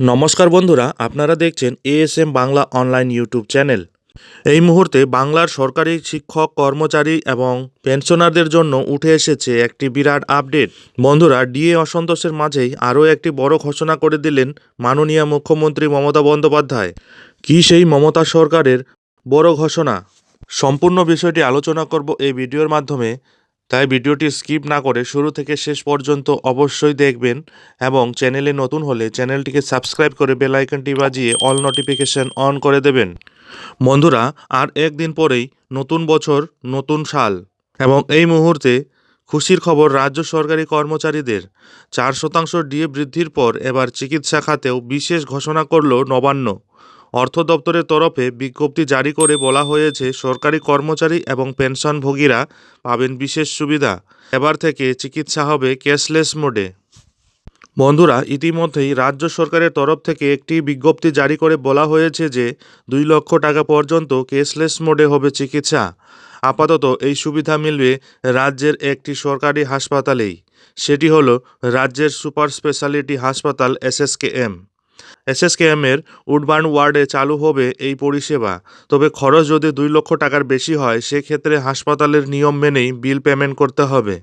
নমস্কার বন্ধুরা, আপনারা দেখছেন ASM Bangla online YouTube channel এই মুহূর্তে বাংলার সরকারি শিক্ষক, কর্মচারী এবং পেনশনারদের জন্য উঠে এসেছে একটি বিরাট আপডেট বন্ধুরা ডিএ অসন্তোষের মাঝেই আরও একটি বড় ঘোষণা করে দিলেন মাননীয় মুখ্যমন্ত্রী মমতা বন্দ্যোপাধ্যায়। কী সেই মমতা সরকারের বড় ঘোষণা? সম্পূর্ণ বিষয়টি আলোচনা করব এই ভিডিওর মাধ্যমে। তাই ভিডিওটি স্কিপ না করে শুরু থেকে শেষ পর্যন্ত অবশ্যই দেখবেন এবং চ্যানেলে নতুন হলে চ্যানেলটিকে সাবস্ক্রাইব করে বেল আইকনটি বাজিয়ে অল নোটিফিকেশন অন করে দেবেন। বন্ধুরা, আর একদিন পরেই নতুন বছর, নতুন সাল এবং এই মুহূর্তে খুশির খবর রাজ্য সরকারি কর্মচারীদের। চার শতাংশ ডিএ বৃদ্ধির পর এবার চিকিৎসা খাতেও বিশেষ ঘোষণা করল নবান্ন। অর্থ দপ্তরের তরফে বিজ্ঞপ্তি জারি করে বলা হয়েছে, সরকারি কর্মচারী এবং পেনশনভোগীরা পাবেন বিশেষ সুবিধা। এবার থেকে চিকিৎসা হবে ক্যাশলেস মোডে। বন্ধুরা, ইতিমধ্যেই রাজ্য সরকারের তরফ থেকে একটি বিজ্ঞপ্তি জারি করে বলা হয়েছে যে, দুই লক্ষ টাকা পর্যন্ত ক্যাশলেস মোডে হবে চিকিৎসা। আপাতত এই সুবিধা মিলবে রাজ্যের একটি সরকারি হাসপাতালেই। সেটি হলো রাজ্যের সুপার স্পেশালিটি হাসপাতাল এসএসকেএম। এসএসকেএম এর উডবার্ন ওয়ার্ডে চালু হবে এই পরিষেবা। তবে খরচ যদি দুই লক্ষ টাকার বেশি হয়, সেক্ষেত্রে হাসপাতালের নিয়ম মেনেই বিল পেমেন্ট করতে হবে।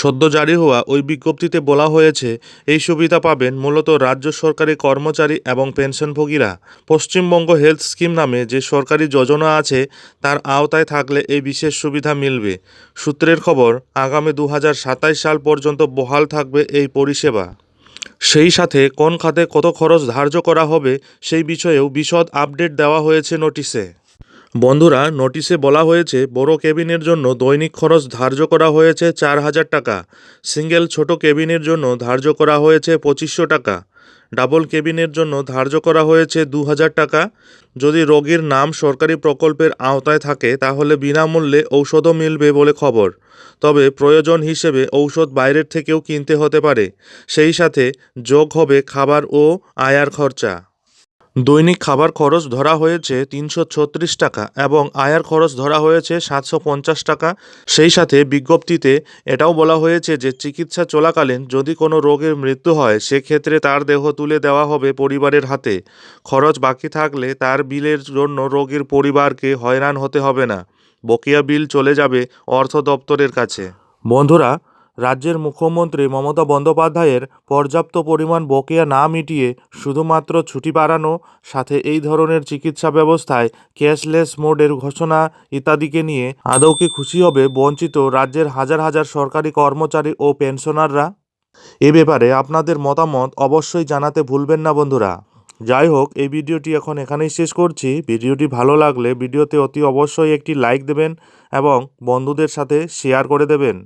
সদ্য জারি হওয়া ওই বিজ্ঞপ্তিতে বলা হয়েছে, এই সুবিধা পাবেন মূলত রাজ্য সরকারি কর্মচারী এবং পেনশনভোগীরা। পশ্চিমবঙ্গ হেলথ স্কিম নামে যে সরকারি যোজনা আছে, তার আওতায় থাকলে এই বিশেষ সুবিধা মিলবে। সূত্রের খবর, আগামী দু সাল পর্যন্ত বহাল থাকবে এই পরিষেবা। সেই সাথে কোন খাতে কত খরচ ধার্য করা হবে সেই বিষয়েও বিশদ আপডেট দেওয়া হয়েছে নোটিশে। বন্ধুরা, নোটিশে বলা হয়েছে, বড় কেবিনের জন্য দৈনিক খরচ ধার্য করা হয়েছে চার হাজার টাকা। সিঙ্গেল ছোট কেবিনের জন্য ধার্য করা হয়েছে পঁচিশশো টাকা। ডাবল কেবিনের জন্য ধার্য করা হয়েছে দু হাজার টাকা। যদি রোগীর নাম সরকারি প্রকল্পের আওতায় থাকে, তাহলে বিনামূল্যে ঔষধও মিলবে বলে খবর। তবে প্রয়োজন হিসেবে ঔষধ বাইরের থেকেও কিনতে হতে পারে। সেই সাথে যোগ হবে খাবার ও আয়ার খরচা। দৈনিক খাবার খরচ ধরা হয়েছে তিনশো ছত্রিশ টাকা এবং আয়ার খরচ ধরা হয়েছে সাতশো পঞ্চাশ টাকা। সেই সাথে বিজ্ঞপ্তিতে এটাও বলা হয়েছে যে চিকিৎসা চলাকালীন যদি কোনো রোগের মৃত্যু হয়, সেক্ষেত্রে তার দেহ তুলে দেওয়া হবে পরিবারের হাতে। খরচ বাকি থাকলে তার বিলের জন্য রোগীর পরিবারকে হয়রান হতে হবে না। বকেয়া বিল চলে যাবে অর্থ দপ্তরের কাছে। বন্ধুরা রাজ্যের মুখ্যমন্ত্রী মমতা বন্দ্যোপাধ্যায়ের পর্যাপ্ত পরিমাণ বকেয়া না মিটিয়ে শুধুমাত্র ছুটি বাড়ানো, সাথে এই ধরনের চিকিৎসা ব্যবস্থায় ক্যাশলেস মোডের ঘোষণা ইত্যাদিকে নিয়ে আদৌ কি খুশি হবে বঞ্চিত রাজ্যের হাজার হাজার সরকারি কর্মচারী ও পেনশনাররা? এ ব্যাপারে আপনাদের মতামত অবশ্যই জানাতে ভুলবেন না বন্ধুরা। যাই হোক, এই ভিডিওটি এখন এখানেই শেষ করছি। ভিডিওটি ভালো লাগলে ভিডিওতে অতি অবশ্যই একটি লাইক দেবেন এবং বন্ধুদের সাথে শেয়ার করে দেবেন।